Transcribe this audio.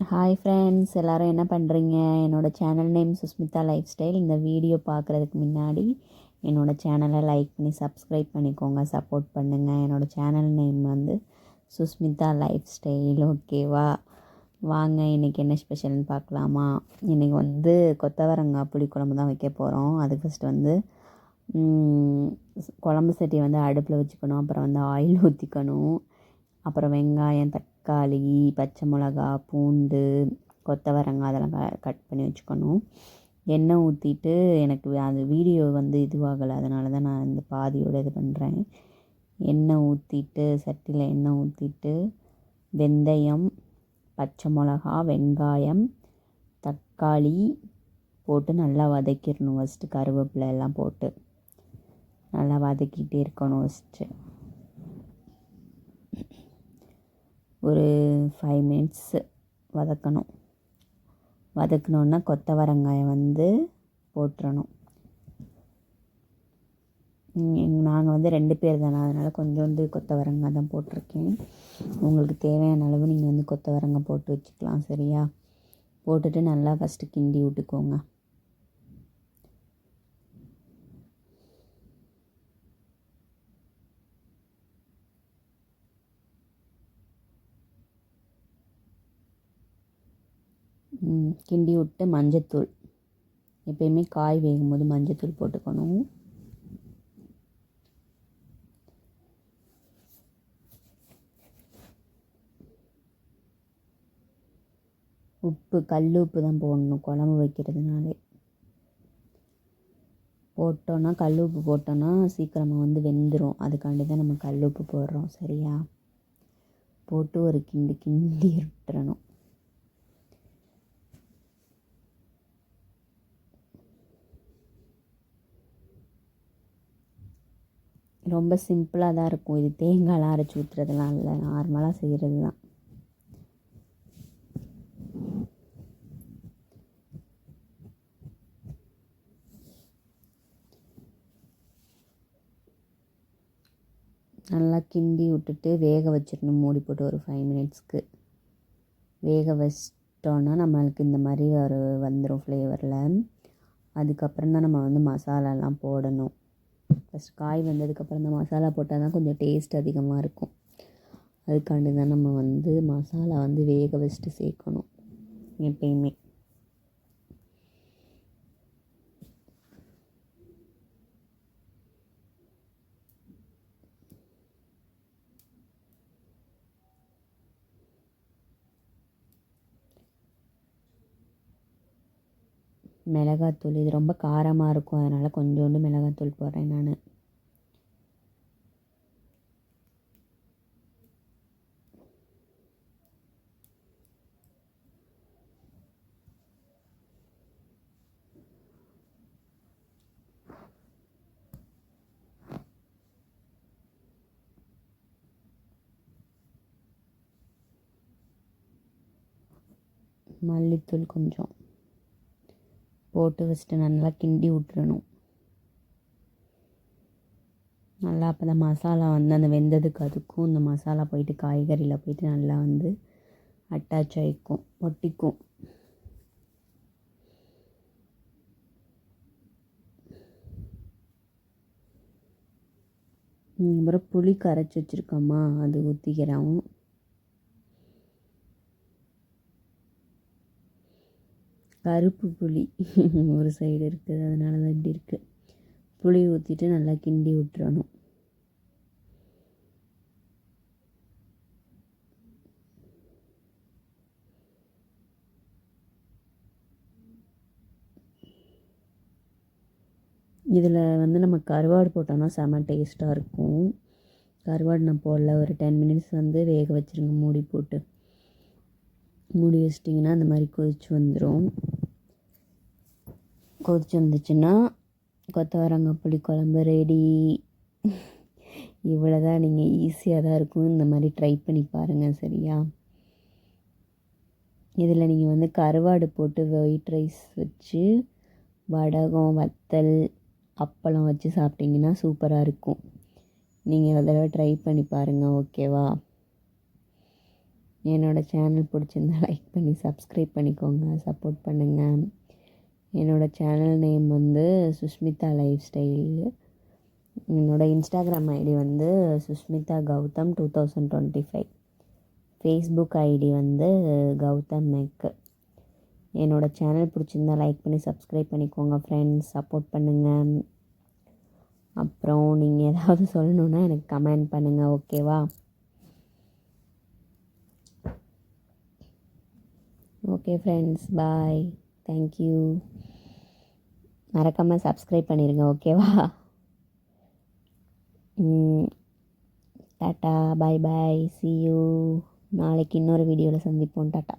Hi friends எல்லோரும் என்ன பண்ணுறீங்க என்னோடய channel name Sushmita life style இந்த வீடியோ பார்க்குறதுக்கு முன்னாடி என்னோடய சேனலை லைக் பண்ணி சப்ஸ்கிரைப் பண்ணிக்கோங்க சப்போர்ட் பண்ணுங்கள் என்னோடய சேனல் நேம் வந்து சுஸ்மிதா லைஃப் ஸ்டைல் ஓகேவா வாங்க இன்றைக்கி என்ன ஸ்பெஷல்னு பார்க்கலாமா? இன்றைக்கி வந்து கொத்தவரங்காய் புளிக்குழம்பு தான் வைக்க போகிறோம் அதுக்கு ஃபஸ்ட்டு வந்து குழம்பு சட்டியை வந்து அடுப்பில் வச்சுக்கணும். அப்புறம் வந்து ஆயில் ஊற்றிக்கணும் அப்புறம் வெங்காயம் தக்காளி தக்காளி பச்சை மிளகா பூண்டு கொத்தவரங்காய் அதெல்லாம் க கட் பண்ணி வச்சுக்கணும். எண்ணெய் ஊற்றிட்டு எனக்கு அது வீடியோ வந்து இதுவாகலை. அதனால தான் நான் இந்த பாதியோடு இது பண்ணுறேன் எண்ணெய் ஊற்றிட்டு சட்டியில் எண்ணெய் ஊற்றிட்டு வெந்தயம் பச்சை மிளகா வெங்காயம் தக்காளி போட்டு நல்லா வதக்கிடணும் ஃபஸ்ட்டு கருவேப்பிலை எல்லாம் போட்டு நல்லா வதக்கிட்டே இருக்கணும் ஃபஸ்ட்டு ஒரு ஃபைவ் மினிட்ஸ் வதக்கணும். வதக்கணுன்னா கொத்தவரங்காயம் வந்து போட்டுறணும். நாங்கள் வந்து ரெண்டு பேர் தானே அதனால் கொஞ்சோண்டு கொத்தவரங்காய் தான் போட்டிருக்கேன். உங்களுக்கு தேவையான அளவு நீங்கள் வந்து கொத்தவரங்காய் போட்டு வச்சுக்கலாம் சரியா? போட்டுட்டு நல்லா ஃபஸ்ட்டு கிண்டி விட்டுக்கோங்க. கிண்டி விட்டு மஞ்சத்தூள். எப்பயுமே காய் வேகும்போது மஞ்சத்தூள் போட்டுக்கணும். உப்பு கல் உப்பு தான் போடணும் குழம்பு வைக்கிறதுனாலே. போட்டோன்னா கல் உப்பு போட்டோன்னா சீக்கிரமாக வந்து வெந்துடும் அதுக்காண்டி தான் நம்ம கல் உப்பு போடுறோம் சரியா? போட்டு ஒரு கிண்டு கிண்டி விட்டுறணும். ரொம்ப சிம்பிளாக தான் இருக்கும். இது தேங்காய்லாம் அரைச்சி ஊற்றுறதுலாம் இல்லை. நார்மலாக செய்கிறது தான் நல்லா கிண்டி விட்டுட்டு வேக வச்சிடணும். மூடி போட்டு ஒரு ஃபைவ் மினிட்ஸ்க்கு வேக வச்சிட்டோன்னா நம்மளுக்கு இந்த மாதிரி ஒரு வந்துடும் ஃப்ளேவரில் அதுக்கப்புறம் தான் நம்ம வந்து மசாலாலாம் போடணும். ஃபஸ்ட் காய் வெந்ததுக்கப்புறம் இந்த மசாலா போட்டால் தான் கொஞ்சம் டேஸ்ட் அதிகமாக இருக்கும். அதுக்காண்டி தான் நம்ம வந்து மசாலா வந்து வேக வச்சுட்டு சேர்க்கணும் எப்பயுமே. மிளகாத்தூள். இது ரொம்ப காரமாக இருக்கும். அதனால் கொஞ்சோண்டு மிளகாத்தூள் போடுறேன் நான். மல்லித்தூள் கொஞ்சம். போட்டு ஃபஸ்ட்டு நல்லா கிண்டி விட்டுறணும். நல்லா அப்போ தான் மசாலா வந்து அந்த வெந்ததுக்கு அதுக்கும் இந்த மசாலா போயிட்டு காய்கறியில் போயிட்டு நல்லா வந்து அட்டாச் ஆகிக்கும் ஒட்டிக்கும். அப்புறம் புளி கரைச்சி வச்சுருக்கோமா அது ஊற்றிக்கிறோம் கருப்பு புளி. ஒரு சைடு இருக்குது. அதனால தான் இப்படி இருக்குது புளி ஊற்றிட்டு நல்லா கிண்டி விட்டுறணும். இதில் வந்து நம்ம கருவாடு போட்டோம்னா செம டேஸ்ட்டாக இருக்கும். கருவாடு நான் போடல. ஒரு டென் மினிட்ஸ் வந்து வேக வச்சுருங்க. மூடி போட்டு. மூடி வச்சிட்டிங்கன்னா அந்த மாதிரி கொதிச்சு வந்துடும் கொதிச்சு வந்துச்சுன்னா புளி குழம்பு ரெடி இவ்வளோ தான் நீங்கள் ஈஸியாக தான் இருக்கும். இந்த மாதிரி ட்ரை பண்ணி பாருங்கள் சரியா? இதில் நீங்கள் வந்து கருவாடு போட்டு ஒயிட் ரைஸ் வச்சு வடகம் வத்தல் அப்பளம் வச்சு சாப்பிட்டிங்கன்னா சூப்பராக இருக்கும். நீங்கள் ஒரு தடவை ட்ரை பண்ணி பாருங்கள் ஓகேவா என்னோடய சேனல் பிடிச்சிருந்தா லைக் பண்ணி சப்ஸ்கிரைப் பண்ணிக்கோங்க சப்போர்ட் பண்ணுங்கள் என்னோடய சேனல் நேம் வந்து சுஷ்மிதா லைஃப் ஸ்டைல் என்னோடய இன்ஸ்டாகிராம் ஐடி வந்து Sushmitha Gautam two thousand twenty five Facebook ID வந்து கௌதம் மெக் என்னோடய சேனல் பிடிச்சிருந்தா லைக் பண்ணி சப்ஸ்கிரைப் பண்ணிக்கோங்க ஃப்ரெண்ட்ஸ் சப்போர்ட் பண்ணுங்கள் அப்புறம் நீங்கள் ஏதாவது சொல்லணுன்னா எனக்கு கமெண்ட் பண்ணுங்கள் ஓகேவா okay friends bye thank you மறக்காமல் சப்ஸ்கிரைப் பண்ணிடுங்க ஓகேவா டாட்டா பாய் பாய் சி யூ நாளைக்கு இன்னொரு வீடியோவில் சந்திப்போம் டாட்டா.